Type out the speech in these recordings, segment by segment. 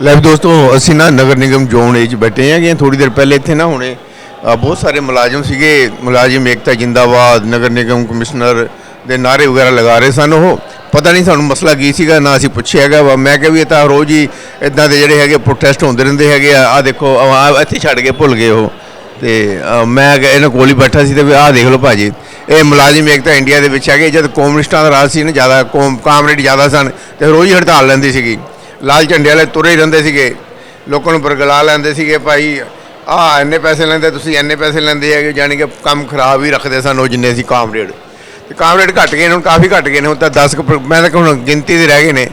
ਲੈ ਵੀ ਦੋਸਤੋ ਅਸੀਂ ਨਾ ਨਗਰ ਨਿਗਮ ਜ਼ੋਨ ਏ 'ਚ ਬੈਠੇ ਹੈਗੇ ਥੋੜੀ ਦੇਰ ਪਹਿਲੇ ਇੱਥੇ ਨਾ ਹੁਣੇ ਅ, ਬਹੁਤ ਸਾਰੇ ਮੁਲਾਜ਼ਮ ਸੀਗੇ। ਮੁਲਾਜ਼ਮ ਏਕਤਾ ਜਿੰਦਾਬਾਦ ਨਗਰ ਨਿਗਮ ਕਮਿਸ਼ਨਰ ਦੇ ਨਾਰੇ ਵਗੈਰਾ ਲਗਾ ਰਹੇ ਸਨ ਉਹ। ਪਤਾ ਨਹੀਂ ਸਾਨੂੰ ਮਸਲਾ ਕੀ ਸੀਗਾ ਨਾ ਅਸੀਂ ਪੁੱਛਿਆ ਹੈਗਾ ਵਾ। ਮੈਂ ਕਿਹਾ ਵੀ ਇਹ ਤਾਂ ਰੋਜ਼ ਹੀ ਇਦਾਂ ਦੇ ਜਿਹੜੇ ਹੈਗੇ ਪ੍ਰੋਟੈਸਟ ਹੁੰਦੇ ਰਹਿੰਦੇ ਹੈਗੇ ਆ। ਆ ਦੇਖੋ ਆਹ ਇੱਥੇ ਛੱਡ ਕੇ ਭੁੱਲ ਗਏ ਉਹ। ਤੇ ਅ, ਮੈਂ ਕਿਹਾ ਇਹਨਾਂ ਕੋਲ ਹੀ ਬੈਠਾ ਸੀ ਤੇ ਵੀ ਆਹ ਦੇਖ ਲਓ ਭਾਜੀ। ਇਹ ਮੁਲਾਜ਼ਮ ਏਕਤਾ ਇੰਡੀਆ ਦੇ ਵਿੱਚ ਹੈਗੇ। ਜਦ ਕਮਿਊਨਿਸਟਾਂ ਦਾ ਰਾਜ ਸੀ ਨਾ ਜ਼ਿਆਦਾ ਕੌਮ ਕਾਮਰੇਡ ਜ਼ਿਆਦਾ ਸਨ ਤੇ ਰੋਜ਼ ਹੀ ਹੜਤਾਲ ਲੈਂਦੀ ਸੀਗੀ। ਲਾਲ ਝੰਡੇ ਵਾਲੇ ਤੁਰੇ ਹੀ ਰਹਿੰਦੇ ਸੀਗੇ। ਲੋਕਾਂ ਨੂੰ ਬਰਗਲਾ ਲੈਂਦੇ ਸੀਗੇ, ਭਾਈ ਆਹ ਇੰਨੇ ਪੈਸੇ ਲੈਂਦੇ, ਤੁਸੀਂ ਇੰਨੇ ਪੈਸੇ ਲੈਂਦੇ ਹੈਗੇ ਜਾਣੀ ਕਿ ਕੰਮ ਖਰਾਬ ਹੀ ਰੱਖਦੇ ਸਨ ਉਹ ਜਿੰਨੇ ਸੀ ਕਾਮਰੇਡ। ਤੇ ਕਾਮਰੇਡ ਘਟ ਗਏ ਨੇ, ਹੁਣ ਕਾਫੀ ਘਟ ਗਏ ਨੇ, ਹੁਣ ਤਾਂ 10 ਕੁ ਮੈਂ ਤਾਂ ਹੁਣ ਗਿਣਤੀ ਦੇ ਰਹਿ ਗਏ ਨੇ।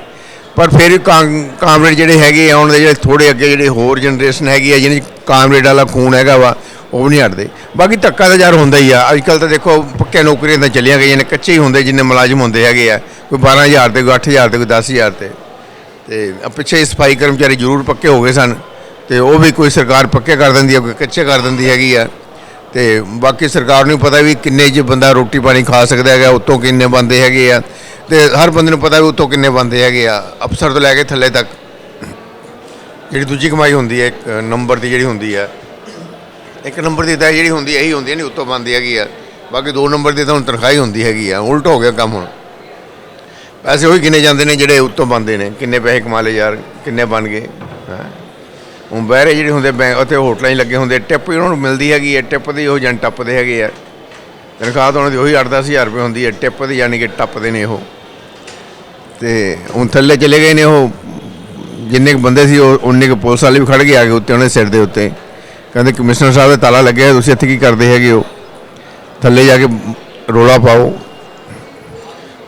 ਪਰ ਫਿਰ ਵੀ ਕਾਂ- ਕਾਮਰੇਡ ਜਿਹੜੇ ਹੈਗੇ ਆ ਉਹਨਾਂ ਦੇ ਜਿਹੜੇ ਥੋੜੇ ਅੱਗੇ ਜਿਹੜੇ ਹੋਰ ਜਨਰੇਸ਼ਨ ਹੈਗੀ ਆ, ਜਿਹਨੇ ਕਾਮਰੇਡ ਵਾਲਾ ਖੂਨ ਹੈਗਾ ਵਾ, ਉਹ ਵੀ ਨਹੀਂ ਹਟਦੇ। ਬਾਕੀ ਧੱਕਾ ਤਾਂ ਯਾਰ ਹੁੰਦਾ ਹੀ ਆ। ਅੱਜ ਕੱਲ ਤਾਂ ਦੇਖੋ ਪੱਕੇ ਨੌਕਰੀਆਂ ਤਾਂ ਚੱਲੀਆਂ ਗਈਆਂ ਨੇ, ਕੱਚੇ ਹੀ ਹੁੰਦੇ, ਜਿੰਨੇ ਮੁਲਾਜ਼ਮ ਹੁੰਦੇ ਹੈਗੇ ਆ, ਕੋਈ 12000 ਤੇ, ਕੋਈ 8000 ਤੇ, ਕੋਈ 10000 ਤੇ। ਤੇ ਪਿੱਛੇ ਸਫ਼ਾਈ ਕਰਮਚਾਰੀ ਜ਼ਰੂਰ ਪੱਕੇ ਹੋ ਗਏ ਸਨ ਤੇ ਉਹ ਵੀ ਕੋਈ ਸਰਕਾਰ ਪੱਕੇ ਕਰ ਦਿੰਦੀ ਹੈ, ਕੋਈ ਕੱਚੇ ਕਰ ਦਿੰਦੀ ਹੈਗੀ ਆ। ਤੇ ਬਾਕੀ ਸਰਕਾਰ ਨੂੰ ਪਤਾ ਵੀ ਕਿੰਨੇ ਜੇ ਬੰਦਾ ਰੋਟੀ ਪਾਣੀ ਖਾ ਸਕਦਾ ਹੈਗਾ, ਉਤੋਂ ਕਿੰਨੇ ਬੰਦੇ ਹੈਗੇ ਆ। ਤੇ ਹਰ ਬੰਦੇ ਨੂੰ ਪਤਾ ਵੀ ਉਤੋਂ ਕਿੰਨੇ ਬੰਦੇ ਹੈਗੇ ਆ, ਅਫਸਰ ਤੋਂ ਲੈ ਕੇ ਥੱਲੇ ਤੱਕ। ਜਿਹੜੀ ਦੂਜੀ ਕਮਾਈ ਹੁੰਦੀ ਹੈ, ਇੱਕ ਨੰਬਰ ਦੀ ਜਿਹੜੀ ਹੁੰਦੀ ਹੈ। ਇੱਕ ਨੰਬਰ ਦੀ ਤਾਂ ਜਿਹੜੀ ਹੁੰਦੀ ਹੈ, ਇਹੀ ਹੁੰਦੀ ਹੈ, ਨਹੀਂ, ਉਤੋਂ ਬੰਦੀ ਹੈਗੀ ਆ। ਬਾਕੀ ਦੋ ਨੰਬਰ ਦੀ ਤਾਂ ਹੁਣ ਤਨਖਾਹ ਹੀ ਹੁੰਦੀ ਹੈਗੀ ਆ, ਉਲਟ ਹੋ ਗਿਆ ਕੰਮ ਹੁਣ। ਪੈਸੇ ਉਹੀ ਗਿਣੇ ਜਾਂਦੇ ਨੇ ਜਿਹੜੇ ਉੱਤੋਂ ਬੰਦੇ ਨੇ। ਕਿੰਨੇ ਪੈਸੇ ਕਮਾ ਲਏ ਯਾਰ, ਕਿੰਨੇ ਬਣ ਗਏ, ਹੈਂ। ਹੁਣ ਬਹਿਰੇ ਜਿਹੜੇ ਹੁੰਦੇ ਬੈਂਕ ਉੱਥੇ ਹੋਟਲਾਂ 'ਚ ਲੱਗੇ ਹੁੰਦੇ, ਟਿਪ ਹੀ ਉਹਨਾਂ ਨੂੰ ਮਿਲਦੀ ਹੈਗੀ ਹੈ, ਟਿਪ ਦੀ ਉਹ ਜਨ ਟੱਪਦੇ ਹੈਗੇ ਆ। ਤਨਖਾਹ ਤਾਂ ਉਹਨਾਂ ਦੀ ਉਹੀ 8-10000 ਰੁਪਏ ਹੁੰਦੀ ਹੈ, ਟਿਪ ਦੇ ਯਾਨੀ ਕਿ ਟੱਪਦੇ ਨੇ ਉਹ। ਤੇ ਹੁਣ ਥੱਲੇ ਚਲੇ ਗਏ ਨੇ ਉਹ, ਜਿੰਨੇ ਕੁ ਬੰਦੇ ਸੀ ਉਹ, ਉਨੇ ਕੁ ਪੁਲਿਸ ਵਾਲੇ ਵੀ ਖੜ ਗਏ ਆ ਕੇ ਉੱਤੇ, ਉਹਨੇ ਸਿਰ ਦੇ ਉੱਤੇ। ਕਹਿੰਦੇ ਕਮਿਸ਼ਨਰ ਸਾਹਿਬ ਦਾ ਤਾਲਾ ਲੱਗਿਆ, ਤੁਸੀਂ ਇੱਥੇ ਕੀ ਕਰਦੇ ਹੈਗੇ ਹੋ? ਥੱਲੇ ਜਾ ਕੇ ਰੋਲਾ ਪਾਓ।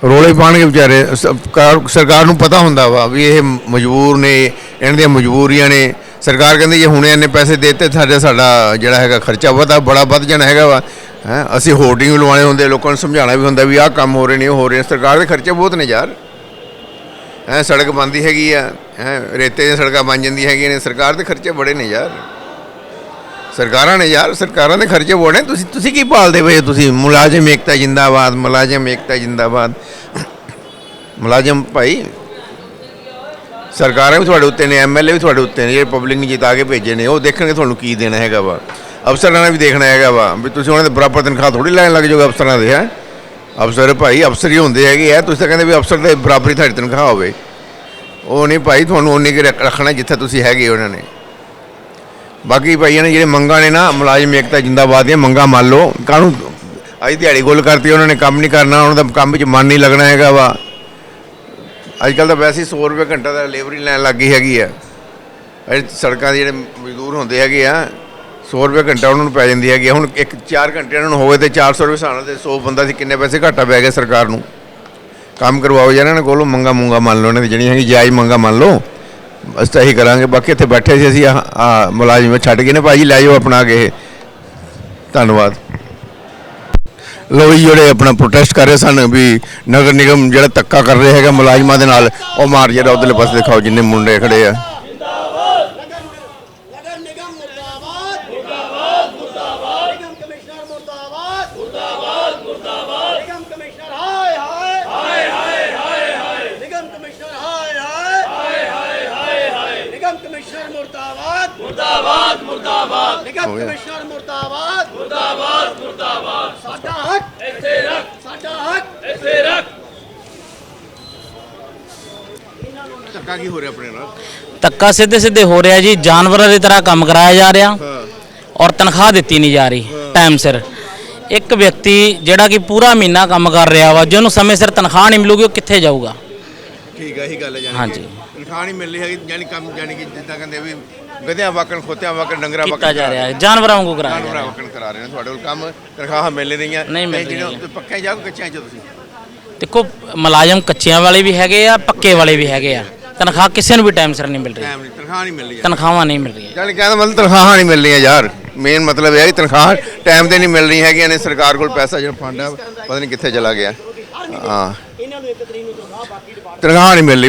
ਰੋਲੇ ਪਾਣਗੇ ਵਿਚਾਰੇ ਸਰਕਾਰ ਸਰਕਾਰ ਨੂੰ ਪਤਾ ਹੁੰਦਾ ਵਾ ਵੀ ਇਹ ਮਜਬੂਰ ਨੇ, ਇਹਨਾਂ ਦੀਆਂ ਮਜਬੂਰੀਆਂ ਨੇ। ਸਰਕਾਰ ਕਹਿੰਦੀ ਜੇ ਹੁਣੇ ਇੰਨੇ ਪੈਸੇ ਦੇਤੇ, ਸਾਡੇ, ਸਾਡਾ ਜਿਹੜਾ ਹੈਗਾ ਖਰਚਾ ਵਧਾ ਬੜਾ ਵੱਧ ਜਾਣਾ ਹੈਗਾ ਵਾ। ਹੈਂ, ਅਸੀਂ ਹੋਰਡਿੰਗ ਲਵਾਉਣੇ ਹੁੰਦੇ, ਲੋਕਾਂ ਨੂੰ ਸਮਝਾਉਣਾ ਵੀ ਹੁੰਦਾ ਵੀ ਆਹ ਕੰਮ ਹੋ ਰਹੇ ਨੇ, ਉਹ ਹੋ ਰਹੇ ਨੇ। ਸਰਕਾਰ ਦੇ ਖਰਚੇ ਬਹੁਤ ਨੇ ਯਾਰ। ਹੈਂ, ਸੜਕ ਬਣਦੀ ਹੈਗੀ ਆ। ਹੈਂ, ਰੇਤੇ ਦੀਆਂ ਸੜਕਾਂ ਬਣ ਜਾਂਦੀਆਂ ਹੈਗੀਆਂ ਨੇ। ਸਰਕਾਰ ਦੇ ਖਰਚੇ ਬੜੇ ਨੇ ਯਾਰ। ਸਰਕਾਰਾਂ ਨੇ ਯਾਰ, ਸਰਕਾਰਾਂ ਦੇ ਖਰਚੇ ਬੜੇ ਨੇ। ਤੁਸੀਂ ਤੁਸੀਂ ਕੀ ਪਾਲਦੇ ਪਏ ਹੋ? ਤੁਸੀਂ ਮੁਲਾਜ਼ਮ ਏਕਤਾ ਜਿੰਦਾਬਾਦ, ਮੁਲਾਜ਼ਮ ਏਕਤਾ ਜਿੰਦਾਬਾਦ। ਮੁਲਾਜ਼ਮ ਭਾਈ, ਸਰਕਾਰਾਂ ਵੀ ਤੁਹਾਡੇ ਉੱਤੇ ਨੇ ਐਮਐਲਏ ਵੀ ਤੁਹਾਡੇ ਉੱਤੇ ਨੇ ਜਿਹੜੇ ਪਬਲਿਕ ਨੇ ਜਿਤਾ ਕੇ ਭੇਜੇ ਨੇ। ਉਹ ਦੇਖਣਗੇ ਤੁਹਾਨੂੰ ਕੀ ਦੇਣਾ ਹੈਗਾ ਵਾ। ਅਫਸਰਾਂ ਨੇ ਵੀ ਦੇਖਣਾ ਹੈਗਾ ਵਾ ਵੀ ਤੁਸੀਂ ਉਹਨਾਂ ਦੇ ਬਰਾਬਰ ਤਨਖਾਹ ਥੋੜੀ ਲੈਣ ਲੱਗ ਜਾਓਗੇ ਅਫਸਰਾਂ ਦੇ, ਹੈ? ਅਫਸਰ ਭਾਈ, ਅਫਸਰ ਹੀ ਹੁੰਦੇ ਹੈਗੇ ਆ। ਤੁਸੀਂ ਤਾਂ ਕਹਿੰਦੇ ਵੀ ਅਫਸਰ ਦੇ ਬਰਾਬਰੀ ਤੁਹਾਡੀ ਤਨਖਾਹ ਹੋਵੇ। ਉਹ ਨਹੀਂ ਭਾਈ, ਤੁਹਾਨੂੰ ਉਨੀ ਕੁ ਰੱਖ- ਰੱਖਣਾ ਜਿੱਥੇ ਤੁਸੀਂ ਹੈਗੇ ਉਹਨਾਂ ਨੇ। ਬਾਕੀ ਭਾਈਆਂ ਨੇ ਜਿਹੜੇ ਮੰਗਾਂ ਨੇ ਨਾ, ਮੁਲਾਜ਼ਮ ਏਕਤਾ ਜਿੰਦਾਬਾਦ ਦੀਆਂ ਮੰਗਾਂ ਮੰਨ ਲਓ। ਕਾਹਨੂੰ ਅੱਜ ਦਿਹਾੜੀ ਗੋਲ ਕਰਤੀ, ਉਹਨਾਂ ਨੇ ਕੰਮ ਨਹੀਂ ਕਰਨਾ, ਉਹਨਾਂ ਦਾ ਕੰਮ ਵਿੱਚ ਮਨ ਨਹੀਂ ਲੱਗਣਾ ਹੈਗਾ ਵਾ। ਅੱਜ ਕੱਲ ਤਾਂ ਵੈਸੇ ਹੀ 100 ਰੁਪਏ ਘੰਟਾ ਦਾ ਲੇਬਰ ਹੀ ਲੈਣ ਲੱਗ ਗਈ ਹੈਗੀ ਆ। ਅੱਜ ਸੜਕਾਂ ਦੇ ਜਿਹੜੇ ਮਜ਼ਦੂਰ ਹੁੰਦੇ ਹੈਗੇ ਆ 100 ਰੁਪਏ ਘੰਟਾ ਉਹਨਾਂ ਨੂੰ ਪੈ ਜਾਂਦੀ ਹੈਗੀ ਆ। ਹੁਣ ਇੱਕ 4 ਘੰਟੇ ਉਹਨਾਂ ਨੂੰ ਹੋਵੇ ਤੇ 400 ਰੁਪਏ ਹਿਸਾਬ ਨਾਲ ਤੇ 100 ਬੰਦਾ ਸੀ, ਕਿੰਨੇ ਪੈਸੇ ਘਾਟਾ ਪੈ ਗਿਆ ਸਰਕਾਰ ਨੂੰ। ਕੰਮ ਕਰਵਾਓ ਜਾਂ ਇਹਨਾਂ ਕੋਲੋਂ ਮੰਗਾ ਮੁੰਗਾ ਮੰਨ ਲਓ, ਇਹਨਾਂ ਦੀ ਜਿਹੜੀਆਂ ਹੈਗੀ ਜਾਇਜ਼ ਮੰਗਾ ਮੰਨ ਲਓ। ਅਸੀਂ ਤਾਂ ਇਹੀ ਕਰਾਂਗੇ, ਬਾਕੀ ਇੱਥੇ ਬੈਠੇ ਸੀ ਅਸੀਂ ਆ ਮੁਲਾਜ਼ਮ ਛੱਡ ਗਏ ਨੇ ਭਾਜੀ, ਲੈ ਜਾਓ ਆਪਣਾ ਕੇ ਧੰਨਵਾਦ। ਲੋ ਜੀ, ਜਿਹੜੇ ਆਪਣਾ ਪ੍ਰੋਟੈਸਟ ਕਰ ਰਹੇ ਸਨ ਵੀ ਨਗਰ ਨਿਗਮ ਜਿਹੜਾ ਧੱਕਾ ਕਰ ਰਿਹਾ ਹੈਗਾ ਮੁਲਾਜ਼ਮਾਂ ਦੇ ਨਾਲ, ਉਹ ਮਾਰ ਜਿਹੜਾ ਉਧਰਲੇ ਪਾਸੇ ਦਿਖਾਓ, ਜਿੰਨੇ ਮੁੰਡੇ ਖੜੇ ਆ। ਮੁਰਦਾਬਾਦ ਮੁਰਦਾਬਾਦ। ਮੁਰਦਾਬਾਦ ਕਮਿਸ਼ਨਰ ਮੁਰਦਾਬਾਦ। ਮੁਰਦਾਬਾਦ ਮੁਰਦਾਬਾਦ। ਕਮਿਸ਼ਨਰ ਮੁਰਦਾਬਾਦ। ਮੁਰਦਾਬਾਦ ਮੁਰਦਾਬਾਦ। ਨਿਗਮ ਕਮਿਸ਼ਨਰ ਮੁਰਦਾਬਾਦ। ਮੁਰਦਾਬਾਦ ਮੁਰਦਾਬਾਦ। ਸਾਡਾ ਹੱਕ। ਇੱਥੇ ਰੱਖ। ਸਾਡਾ ਹੱਕ। ਇੱਥੇ ਰੱਖ। ਧੱਕਾ ਕੀ ਹੋ ਰਿਹਾ ਆਪਣੇ ਨਾਲ? ਧੱਕਾ ਸਿੱਧੇ ਸਿੱਧੇ ਹੋ ਰਿਹਾ ਜੀ। ਜਾਨਵਰਾਂ ਦੀ ਤਰ੍ਹਾਂ ਕੰਮ ਕਰਾਇਆ ਜਾ ਰਿਹਾ। ਔਰ ਤਨਖਾਹ ਦਿੱਤੀ ਨਹੀਂ ਜਾ ਰਹੀ। ਟਾਈਮ ਸਿਰ। ਇੱਕ ਵਿਅਕਤੀ ਜਿਹੜਾ ਕਿ ਪੂਰਾ ਮਹੀਨਾ ਕੰਮ ਕਰ ਰਿਹਾ ਵਾ ਜੇ ਉਹਨੂੰ ਸਮੇਂ ਸਿਰ ਤਨਖਾਹ ਨਹੀਂ ਮਿਲੂਗੀ ਉਹ ਕਿੱਥੇ ਜਾਊਗਾ? ਠੀਕ ਹੈ ਇਹੀ ਗੱਲ ਹੈ ਜਾਨੀ ਹਾਂਜੀ। ਤਨਖਾਹ ਨਹੀਂ ਮਿਲ ਰਹੀ ਹੈਗੀ ਜਾਨੀ ਕੰਮ ਜਾਨੀ ਕਿ ਜਿੱਦਾਂ ਕਹਿੰਦੇ ਵੀ ਗਧਿਆਂ ਵਾਕਣ ਖੋਤਿਆਂ ਵਾਕਣ ਡੰਗਰਾਂ ਵਾਕਣ ਕੀਤਾ ਜਾ ਰਿਹਾ ਹੈ ਜਾਨਵਰਾਂ ਵਾਂਗੂ ਕਰਾਇਆ ਜਾ ਜਾਨਵਰਾਂ ਰਿਹਾ ਵਾਕਣ ਕਰਾ ਰਹੇ ਨੇ ਤੁਹਾਡੇ ਕੋਲ ਕੰਮ ਤਨਖਾਹ ਮਿਲ ਰਹੀਆਂ ਨਹੀਂ ਮਿਲ ਜਿਹੜੀਆਂ ਰਹੀਆਂ। ਪੱਕੇ ਜਾ ਕੇ ਕੱਚਿਆਂ ਚ ਤੁਸੀਂ। ਦੇਖੋ ਮੁਲਾਜ਼ਮ ਕੱਚਿਆਂ ਵਾਲੇ ਵੀ ਹੈਗੇ ਆ ਪੱਕੇ ਵਾਲੇ ਵੀ ਹੈਗੇ ਆ। ਤਨਖਾਹ ਕਿਸੇ ਨੂੰ ਵੀ ਟਾਈਮ ਸਿਰ ਨਹੀਂ ਮਿਲ ਰਹੀ। ਟਾਈਮ ਨਹੀਂ ਤਨਖਾਹ ਨਹੀਂ ਮਿਲ ਰਹੀ ਤਨਖਾਹਾਂ ਨਹੀਂ ਮਿਲ ਰਹੀਆਂ। ਜਾਨੀ ਕਹਿੰਦਾ ਮਤਲਬ ਤਨਖਾਹਾਂ ਨਹੀਂ ਮਿਲ ਰਹੀਆਂ ਯਾਰ। ਮੇਨ ਮਤਲਬ ਇਹ ਹੈ ਕਿ ਤਨਖਾਹ ਟਾਈਮ ਤੇ ਨਹੀਂ ਮਿਲ ਰਹੀਆਂ ਹੈਗੀਆਂ ਨੇ ਸਰਕਾਰ ਕੋਲ ਪੈਸਾ ਜਿਹੜਾ ਫੰਡ ਹੈ ਪਤਾ ਨਹੀਂ ਕਿੱਥੇ ਚਲਾ ਗਿਆ। ਹਾਂ। ਇਹਨਾਂ ਨੂੰ ਇੱਕ ਤਰੀਕ ਨੂੰ ਤਨਖਾਹ ਬਾਕੀ ਤਨਖਾਹ ਨਹੀਂ ਮਿਲ ਰਹੀ